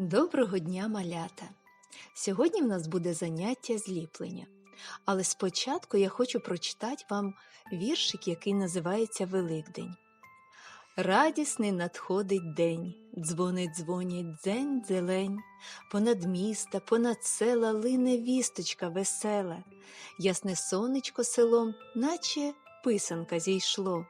Доброго дня, малята! Сьогодні в нас буде заняття зліплення. Але спочатку я хочу прочитати вам віршик, який називається Великдень. Радісний надходить день, дзвони дзвонять дзень зелень, понад міста, понад села лине вісточка весела, ясне сонечко селом, наче писанка зійшло.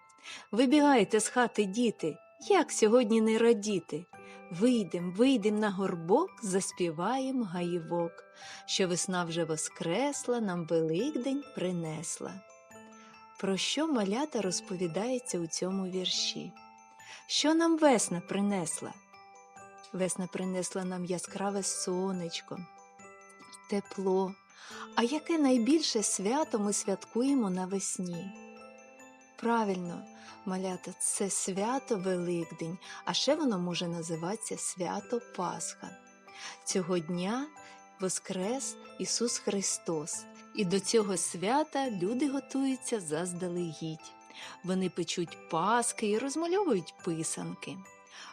Вибігайте з хати, діти, як сьогодні не радіти. Вийдем, вийдем на горбок, заспіваєм гаївок, що весна вже воскресла, нам Великдень принесла. Про що малята розповідається у цьому вірші? Що нам весна принесла? Весна принесла нам яскраве сонечко, тепло. А яке найбільше свято ми святкуємо навесні? Правильно, малята, це свято Великдень, а ще воно може називатися свято Пасха. Цього дня Воскрес Ісус Христос, і до цього свята люди готуються заздалегідь. Вони печуть паски і розмальовують писанки.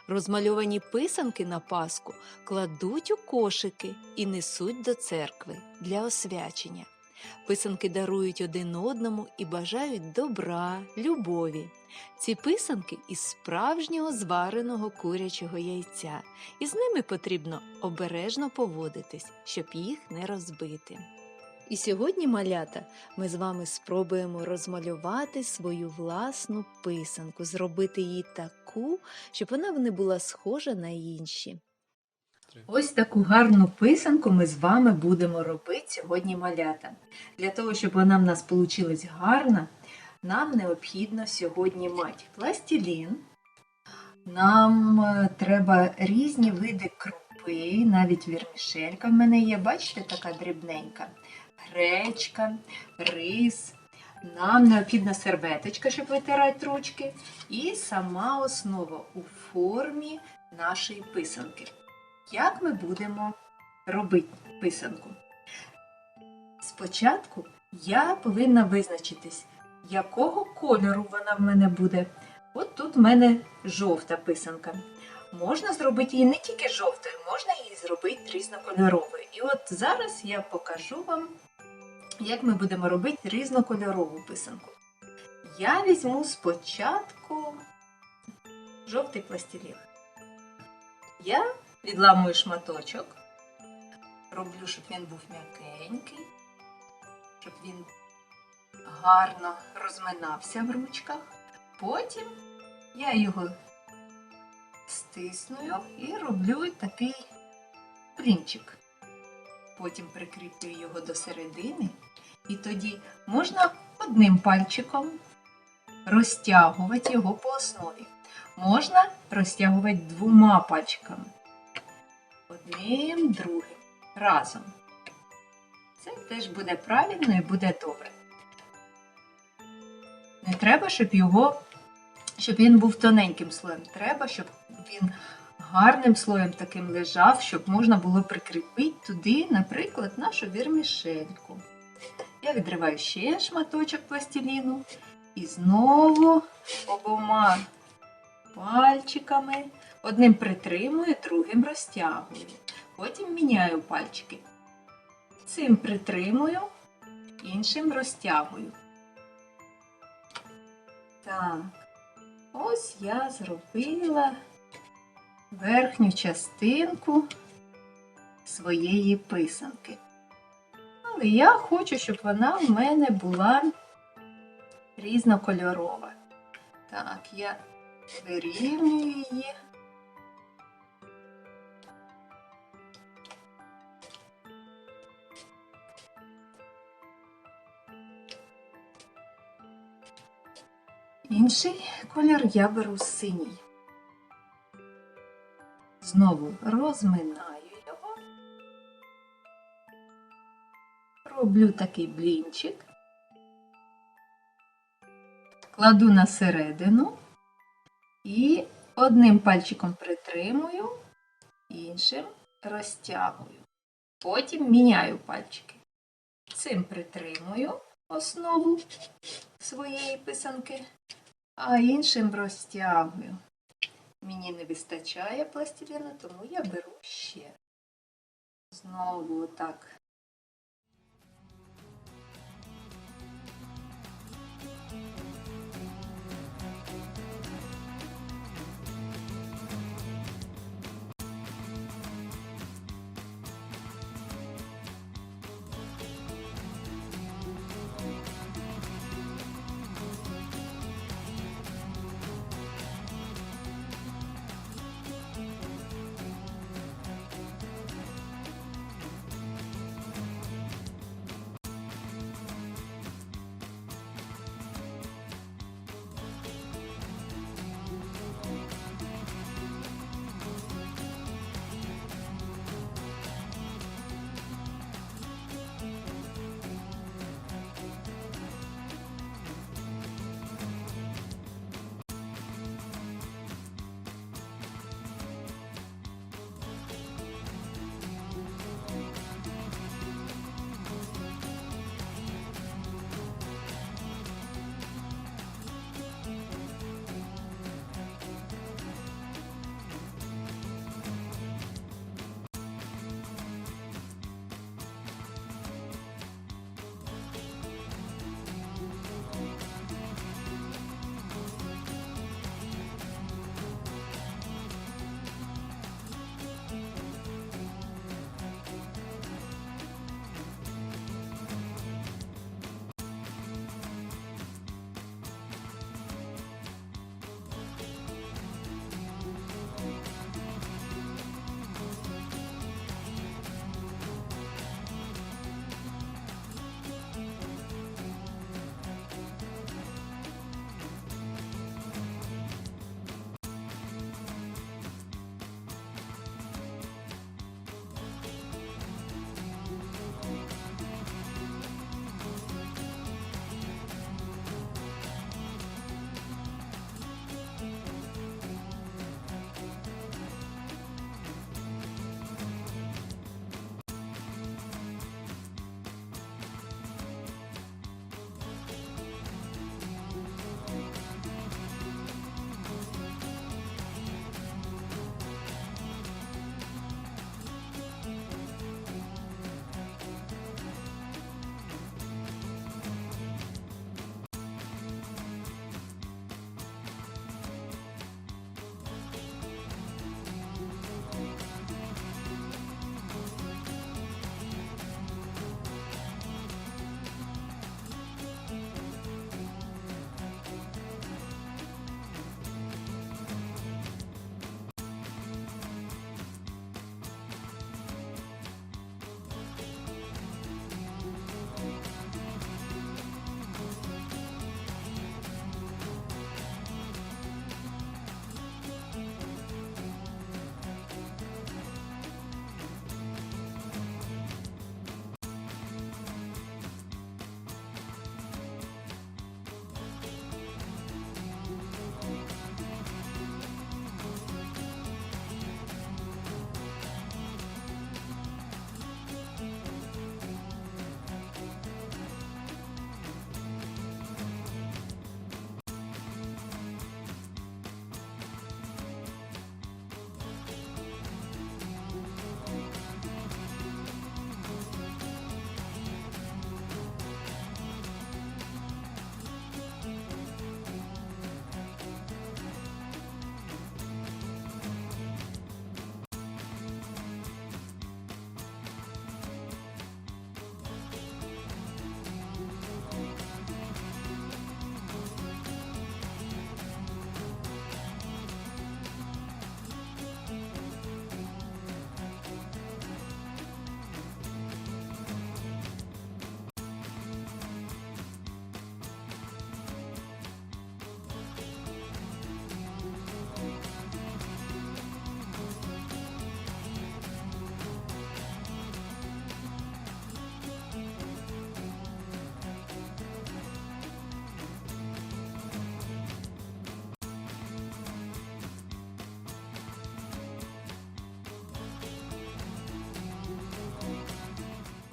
Розмальовані писанки на Пасху кладуть у кошики і несуть до церкви для освячення. Писанки дарують один одному і бажають добра, любові. Ці писанки із справжнього звареного курячого яйця, і з ними потрібно обережно поводитись, щоб їх не розбити. І сьогодні, малята, ми з вами спробуємо розмалювати свою власну писанку, зробити її таку, щоб вона не була схожа на інші. Ось таку гарну писанку ми з вами будемо робити сьогодні малята. Для того, щоб вона в нас вийшла гарна, нам необхідно сьогодні мати пластилін. Нам е, треба різні види крупи, навіть вірмішелька в мене є, бачите, така дрібненька. Гречка, рис. Нам необхідна серветочка, щоб витирати ручки, і сама основа у формі нашої писанки. Як ми будемо робити писанку? Спочатку я повинна визначитись, якого кольору вона в мене буде. От тут в мене жовта писанка. Можна зробити її не тільки жовтою, можна її зробити різнокольоровою. І от зараз я покажу вам, як ми будемо робити різнокольорову писанку. Я візьму спочатку жовтий пластилін. Я відламую шматочок, роблю, щоб він був м'якенький, щоб він гарно розминався в ручках. Потім я його стисную і роблю такий блінчик. Потім прикріплюю його до середини, і тоді можна одним пальчиком розтягувати його по основі. Можна розтягувати двома пальчиками. Одним, другим. Разом. Це теж буде правильно і буде добре. Не треба, щоб його, щоб він був тоненьким слоєм. Треба, щоб він гарним слоєм таким лежав, щоб можна було прикріпити туди, наприклад, нашу вірмішельку. Я відриваю ще шматочок пластиліну і знову обома пальчиками. Одним притримую, другим розтягую. Потім міняю пальчики. Цим притримую, іншим розтягую. Так, ось я зробила верхню частинку своєї писанки. Але я хочу, щоб вона в мене була різнокольорова. Так, я вирівнюю її. Інший колір я беру синій. Знову розминаю його. Роблю такий блінчик. Кладу на середину і одним пальчиком притримую, іншим розтягую. Потім міняю пальчики. Цим притримую основу своєї писанки, а іншим розтягую. Мені не вистачає пластиліну, тому я беру ще. Знову так.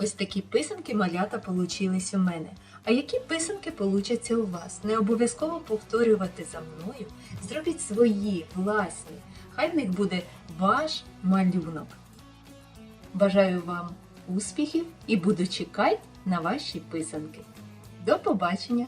Ось такі писанки малята получились у мене. А які писанки получаться у вас? Не обов'язково повторювати за мною. Зробіть свої власні. Хай в них буде ваш малюнок. Бажаю вам успіхів і буду чекати на ваші писанки. До побачення!